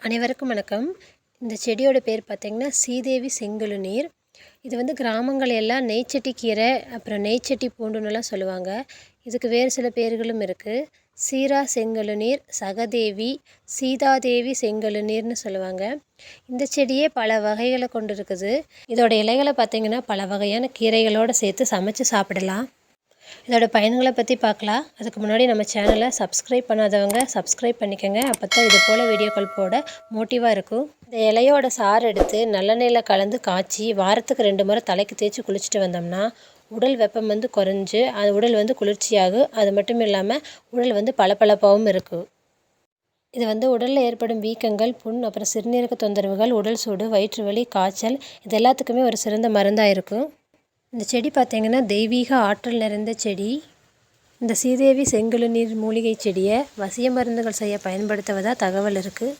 அனைவருக்கும் வணக்கம். இந்த செடியோட பேர் பார்த்திங்கன்னா சீதேவி செங்கழுநீர் இது வந்து கிராமங்கள் எல்லாம் நெய்ச்சட்டி கீரை அப்புறம் நெய்ச்சட்டி பூண்டுன்னுலாம் சொல்லுவாங்க. இதுக்கு வேறு சில பேர்களும் இருக்குது சீரா செங்கழுநீர் சகதேவி சீதாதேவி செங்கழுநீர்னு சொல்லுவாங்க. இந்த செடியே பல வகைகளை கொண்டு இருக்குது இதோட இலைகளை பார்த்திங்கன்னா பல வகையான கீரைகளோடு சேர்த்து சமைச்சு சாப்பிடலாம். இதோட பயன்களை பற்றி பார்க்கலாம். அதுக்கு முன்னாடி நம்ம சேனலை சப்ஸ்கிரைப் பண்ணாதவங்க சப்ஸ்கிரைப் பண்ணிக்கோங்க. அப்போ தான் இது போல் வீடியோக்கள் போட மோட்டிவாக இருக்கும். இந்த இலையோட சாறு எடுத்து நல்லெண்ணெயில் கலந்து காய்ச்சி வாரத்துக்கு ரெண்டு முறை தலைக்கு தேய்ச்சி குளிச்சுட்டு வந்தோம்னா உடல் வெப்பம் வந்து குறைஞ்சு அது உடல் வந்து குளிர்ச்சியாகும். அது மட்டும் இல்லாமல் உடல் வந்து பளபளப்பாகவும் இருக்கும். இது வந்து உடலில் ஏற்படும் வீக்கங்கள் புண் அப்புறம் சிறுநீரக தொந்தரவுகள் உடல் சூடு வயிற்று வலி காய்ச்சல் இது எல்லாத்துக்குமே ஒரு சிறந்த மருந்தாக இருக்கும். இந்த செடி பார்த்திங்கன்னா தெய்வீக ஆற்றல் நிறைந்த செடி. இந்த சீதேவி செங்கழுநீர் மூலிகை செடியை வசிய மருந்துகள் செய்ய பயன்படுத்துவதாக தகவல் இருக்குது